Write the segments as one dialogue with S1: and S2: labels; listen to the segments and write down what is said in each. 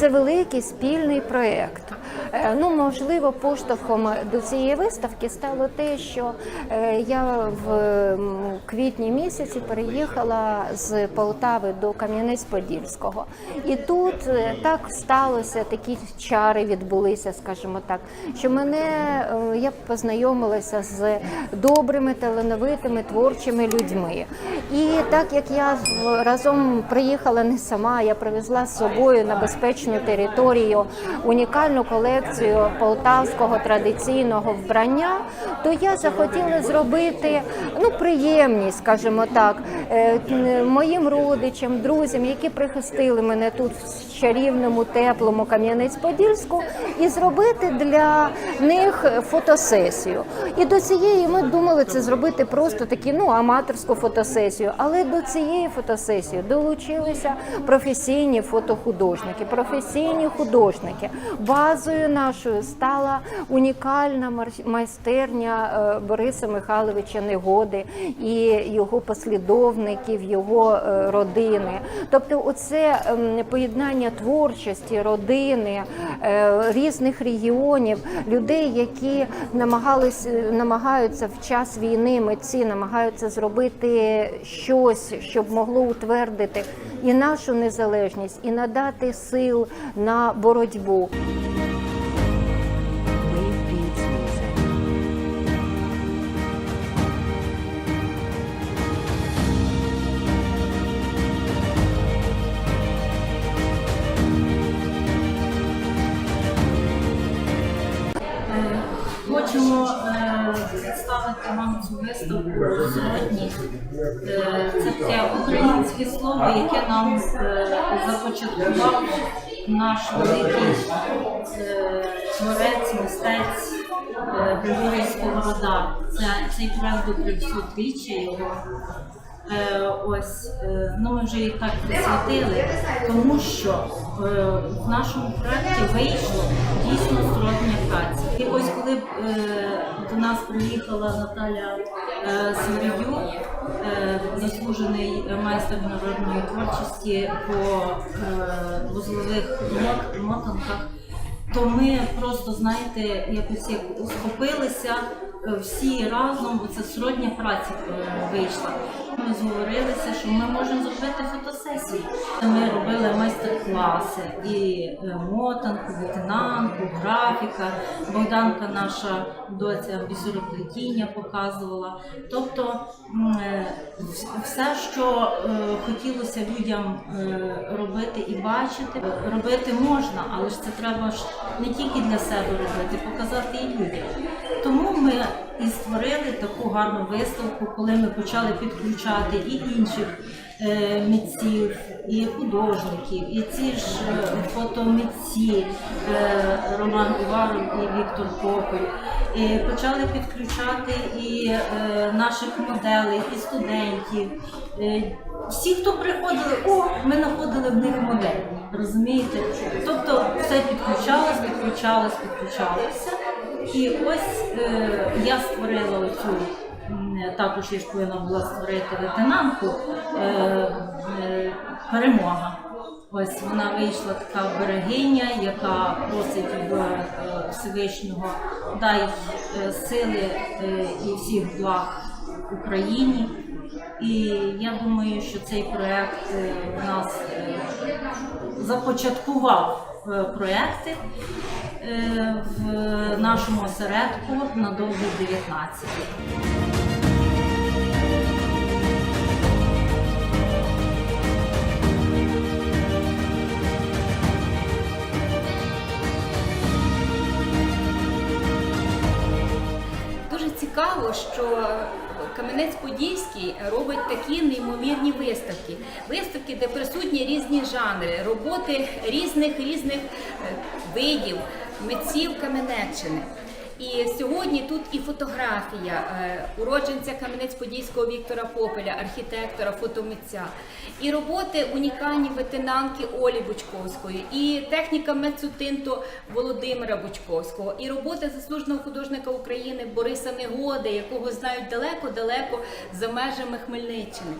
S1: це великий спільний проєкт. Е, Ну, можливо, поштовхом до цієї виставки стало те, що е, я в квітні місяці переїхала з Полтави до Кам'янець-Подільського. І тут е, так сталося, такі чари відбулися, скажімо так, що мене я познайомилася з добрими, талановитими творчими людьми. І так як я разом приїхала не сама, я привезла з собою на безпечну територію унікальну колекцію полтавського традиційного вбрання, то я захотіла зробити ну приємність, скажімо так, е, моїм родичам, друзям, які прихистили мене тут в чарівному, теплому Кам'янець-Подільську, і зробити для них фотосесію. І до цієї ми думали це зробити просто такі ну аматорську фотосесію. Але до цієї фотосесії долучилися професійні фотохудожники, професійні художники. Базою нашою стала унікальна майстерня е, Бориса Михайловича Негоди і його послідовників, його е, родини. Тобто, оце ем, поєднання творчості, родини е, різних регіонів, людей, які намагались намагаються в час війни, митці намагаються зробити щось, щоб могло утвердити і нашу незалежність, і надати сил на боротьбу.
S2: Е, Хочемо е, представити вам цю виставку сьогодні. Е, Це таке українське слово, яке нам започаткував наш великий е, творець, мистець е, Григорій Сковорода. Це цей проект до 300-річчя його. Е, ось ну ми вже і так присвятили, тому що в нашому проєкті вийшло дійсно сродня. І ось коли е, до нас приїхала Наталя е, Саврюк, е, заслужений майстер народної творчості по е, вузлових мот- мотанках, то ми просто, знаєте, якось як схопилися е, всі разом, оце сродня праця е, вийшла. Ми зговорилися, що ми можемо зробити фотосесію. Ми робили майстер-класи і е, мотанку, витинанку, графіка. Богданка, наша доця бісероплетіння показувала. Тобто е, вс- все, що е, хотілося людям робити і бачити, робити можна, але ж це треба не тільки для себе робити, показати і людям. Тому ми і створили таку гарну виставку, коли ми почали підключати і інших е, митців, і художників, і ці ж е, фотомитці е, Роман Уваров і Віктор Попель. І почали підключати і наших моделей, і студентів. Всі, хто приходили, о, ми знаходили в них модель. Розумієте? Тобто все підключалось, підключалось, підключалося. І ось е, я створила оцю, також я ж повинна була створити лейтенантку е, е, перемога. Ось вона вийшла така берегиня, яка просить е, Всевишнього дай е, сили е, і всіх благ Україні. І я думаю, що цей проект е, в нас е, започаткував е, проекти е, в нашому осередку на довгий 19.
S3: Цікаво, що Кам'янець-Подільський робить такі неймовірні виставки. Виставки, де присутні різні жанри, роботи різних різних е, видів, митців Кам'янеччини. І сьогодні тут і фотографія е, уродженця Кам'янець-Подільського Віктора Попеля, архітектора, фотомитця, і роботи унікальні ветенанки Олі Бучковської, і техніка Мецутинто Володимира Бучковського, і роботи заслуженого художника України Бориса Негоди, якого знають далеко-далеко за межами Хмельниччини.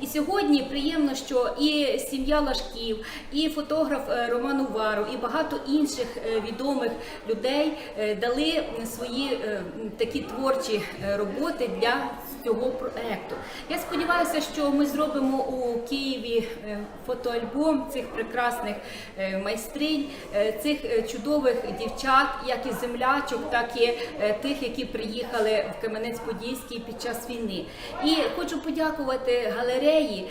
S3: І сьогодні приємно, що і сім'я Лашків, і фотограф е, Роман Уваров, і багато інших е, відомих людей дали свої е, такі творчі е, роботи для цього проекту. Я сподіваюся, що ми зробимо у Києві е, фотоальбом цих прекрасних е, майстринь, цих чудових дівчат, як і землячок, так і тих, які приїхали в Кам'янець-Подільський під час війни. І хочу подякувати галереї,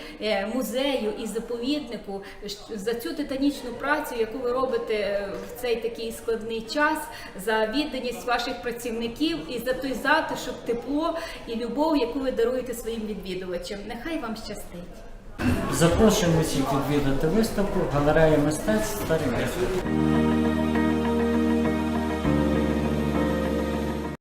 S3: музею і заповіднику за цю титанічну працю, яку ви робите в цей такий складний час, за відданість ваших працівників і за той затишок, тепло і любов, яку ви даруєте своїм відвідувачам. Нехай вам щастить.
S4: Запрошуємо всіх відвідати виставку Галерея мистецтв Старі Місто.